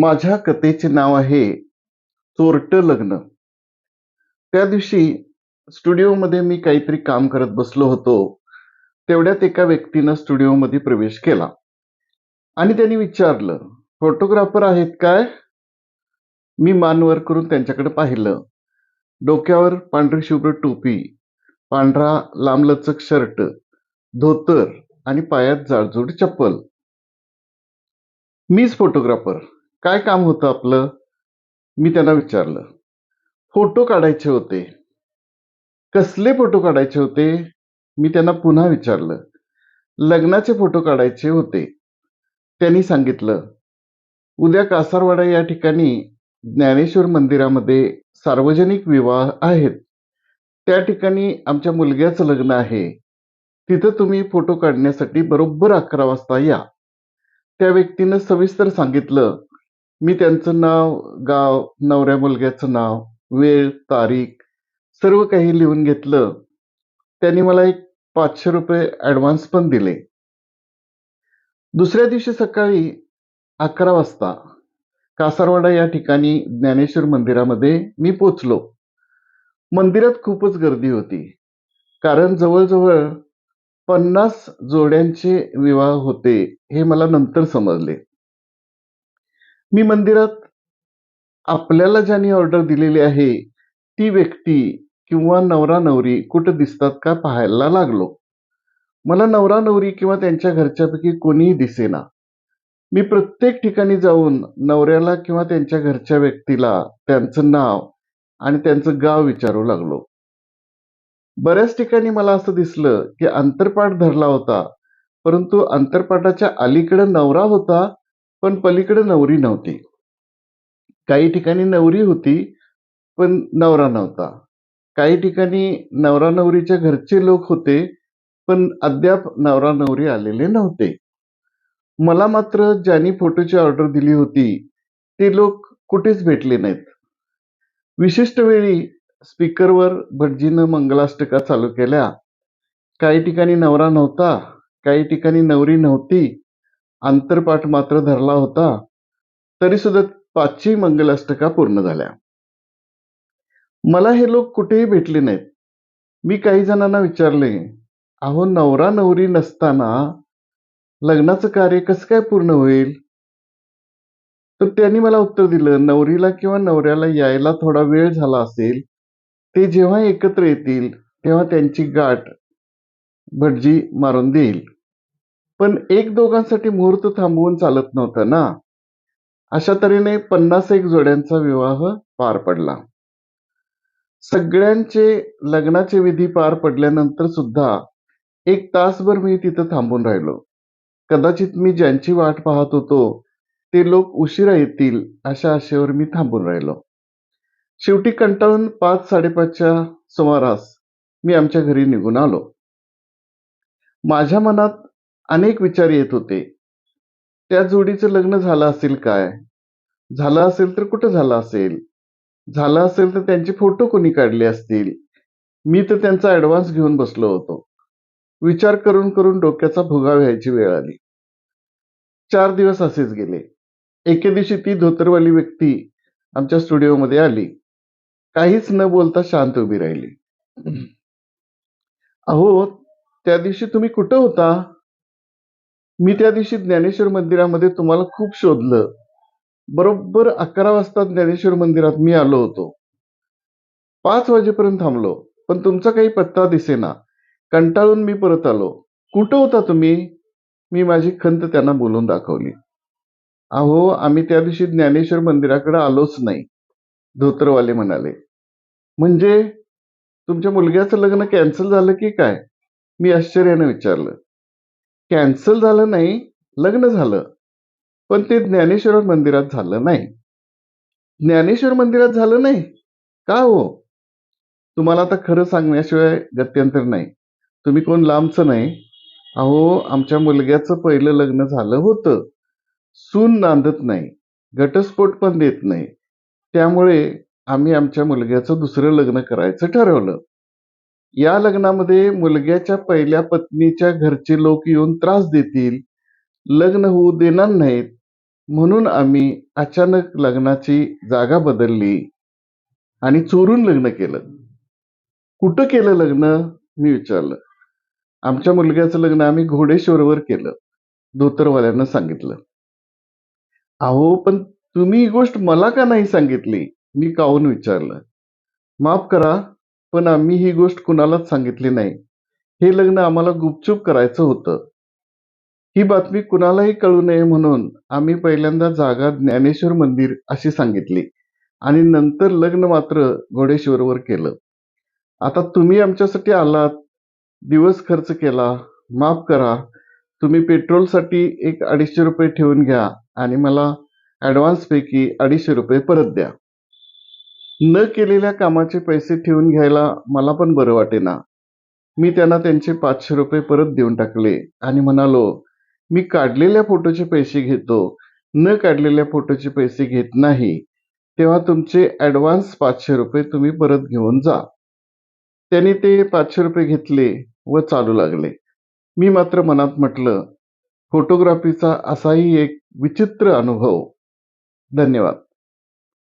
माझ्या कथेचे नाव आहे चोरट लग्न. त्या दिवशी स्टुडिओमध्ये मी काहीतरी काम करत बसलो होतो. तेवढ्यात एका व्यक्तीनं स्टुडिओमध्ये प्रवेश केला. आणि त्यांनी विचारलं फोटोग्राफर आहेत काय? मी मानवर करून त्यांच्याकडे पाहिलं. डोक्यावर पांढरी शुभ्र टोपी पांढरा लांबलचक शर्ट धोतर आणि पायात जाडजूड चप्पल. मीच फोटोग्राफर. काय काम होतं आपलं? मी त्यांना विचारलं. फोटो काढायचे होते. कसले फोटो काढायचे होते? मी त्यांना पुन्हा विचारलं. लग्नाचे फोटो काढायचे होते. त्यांनी सांगितलं उद्या कासारवाडा या ठिकाणी ज्ञानेश्वर मंदिरामध्ये सार्वजनिक विवाह आहेत. त्या ठिकाणी आमच्या मुलग्याचं लग्न आहे. तिथं तुम्ही फोटो काढण्यासाठी बरोबर अकरा वाजता या. त्या व्यक्तीनं सविस्तर सांगितलं मी त्यांचं नाव गाव नवऱ्या मुलग्याचं नाव वेळ तारीख सर्व काही लिहून घेतलं. त्यांनी मला एक पाचशे रुपये ॲडव्हान्स पण दिले. दुसऱ्या दिवशी सकाळी अकरा वाजता कासारवाडा या ठिकाणी ज्ञानेश्वर मंदिरामध्ये मी पोचलो. मंदिरात खूपच गर्दी होती. कारण जवळजवळ पन्नास जोड्यांचे विवाह होते हे मला नंतर समजले. मी मंदिरात आपल्याला ज्यांनी ऑर्डर दिलेली आहे ती व्यक्ती किंवा नवरा नवरी कुठं दिसतात का पाहायला लागलो. मला नवरा नवरी किंवा त्यांच्या घरच्यापैकी कोणीही दिसेना. मी प्रत्येक ठिकाणी जाऊन नवऱ्याला किंवा त्यांच्या घरच्या व्यक्तीला त्यांचं नाव आणि त्यांचं गाव विचारू लागलो. बऱ्याच ठिकाणी मला असं दिसलं की अंतरपाठ धरला होता परंतु अंतरपाठाच्या अलीकडे नवरा होता पण पलीकडे नवरी नव्हती. काही ठिकाणी नवरी होती पण नवरा नव्हता. काही ठिकाणी नवरा नवरीच्या घरचे लोक होते पण अद्याप नवरा नवरी आलेले नव्हते. मला मात्र ज्यांनी फोटोची ऑर्डर दिली होती ते लोक कुठेच भेटले नाहीत. विशिष्ट वेळी स्पीकरवर भटजीनं मंगलाष्टका चालू केल्या. काही ठिकाणी नवरा नव्हता काही ठिकाणी नवरी नव्हती आंतरपाठ मात्र धरला होता तरी सुद्धा पाचही मंगलाष्टका पूर्ण झाल्या. मला हे लोक कुठेही भेटले नाहीत. मी काही जणांना विचारले अहो नवरा नवरी नसताना लग्नाचं कार्य कसं काय पूर्ण होईल? तर त्यांनी मला उत्तर दिलं नवरीला किंवा नवऱ्याला यायला थोडा वेळ झाला असेल ते जेव्हा एकत्र येतील तेव्हा त्यांची गाठ भटजी मारून देईल. पण एक दोघांसाठी मुहूर्त थांबवून चालत नव्हतं ना. अशा तऱ्हेने पन्नास एक जोड्यांचा विवाह पार पडला. सगळ्यांचे लग्नाचे विधी पार पडल्यानंतर सुद्धा एक तासभर मी तिथं थांबून राहिलो. कदाचित मी ज्यांची वाट पाहत होतो ते लोक उशिरा येतील अशा आशेवर मी थांबून राहिलो. शेवटी कंटाळून पाच साडेपाचच्या सुमारास मी आमच्या घरी निघून आलो. माझ्या मनात अनेक विचार येत होते. त्या जोडीचं लग्न झालं असेल काय? झालं असेल तर कुठं झालं असेल? झालं असेल तर त्यांचे फोटो कोणी काढले असतील? मी तर त्यांचा ऍडव्हान्स घेऊन बसलो होतो. विचार करून करून डोक्याचा भुगा व्हायची वेळ आली. चार दिवस असेच गेले. एके दिवशी ती धोतरवाली व्यक्ती आमच्या स्टुडिओमध्ये आली. काहीच न बोलता शांत उभी राहिली. अहो त्या दिवशी तुम्ही कुठं होता? मी त्या दिवशी ज्ञानेश्वर मंदिरामध्ये तुम्हाला खूप शोधलं. बरोबर अकरा वाजता ज्ञानेश्वर मंदिरात मी आलो होतो. पाच वाजेपर्यंत थांबलो. पण तुमचा काही पत्ता दिसेना. कंटाळून मी परत आलो. कुठं होता तुम्ही? मी माझी खंत त्यांना बोलून दाखवली. अहो आम्ही त्या दिवशी ज्ञानेश्वर मंदिराकडे आलोच नाही धोत्रवाले म्हणाले. म्हणजे? तुमच्या मुलग्याचं लग्न कॅन्सल झालं की काय? मी आश्चर्याने विचारलं. कॅन्सल झालं नाही लग्न झालं पण ते ज्ञानेश्वर मंदिरात झालं नाही. ज्ञानेश्वर मंदिरात झालं नाही? का हो? तुम्हाला आता खरं सांगण्याशिवाय गत्यंतर नाही. तुम्ही कोण लांबचं नाही. अहो आमच्या मुलग्याचं पहिलं लग्न झालं होतं. सून नांदत नाही घटस्फोट पण देत नाही. त्यामुळे आम्ही आमच्या मुलग्याचं दुसरं लग्न करायचं ठरवलं. या लग्नामध्ये मुलग्याच्या पहिल्या पत्नीच्या घरचे लोक येऊन त्रास देतील लग्न होऊ देणार नाहीत म्हणून आम्ही अचानक लग्नाची जागा बदलली आणि चोरून लग्न केलं. कुठं केलं लग्न? मी विचारलं. आमच्या मुलग्याचं लग्न आम्ही घोडेश्वरवर केलं धोतरवाल्यानं सांगितलं. अहो पण तुम्ही ही गोष्ट मला का नाही सांगितली? मी काहून विचारलं. माफ करा पण आम्ही ही गोष्ट कुणालाच सांगितली नाही. हे लग्न आम्हाला गुपचूप करायचं होतं. ही बातमी कुणालाही कळू नये म्हणून आम्ही पहिल्यांदा जागा ज्ञानेश्वर मंदिर अशी सांगितली आणि नंतर लग्न मात्र घोडेश्वरवर केलं. आता तुम्ही आमच्यासाठी आलात दिवस खर्च केला माफ करा तुम्ही पेट्रोलसाठी एक अडीचशे रुपये ठेवून घ्या आणि मला ॲडव्हान्सपैकी अडीचशे रुपये परत द्या. न केलेल्या कामाचे पैसे ठेवून घ्यायला मला पण बरं वाटेना. मी त्यांना त्यांचे पाचशे रुपये परत देऊन टाकले आणि म्हणालो मी काढलेल्या फोटोचे पैसे घेतो. न काढलेल्या फोटोचे पैसे घेत नाही. तेव्हा तुमचे ॲडव्हान्स पाचशे रुपये तुम्ही परत घेऊन जा. त्यांनी ते पाचशे रुपये घेतले व चालू लागले. मी मात्र मनात म्हटलं फोटोग्राफीचा असाही एक विचित्र अनुभव. धन्यवाद.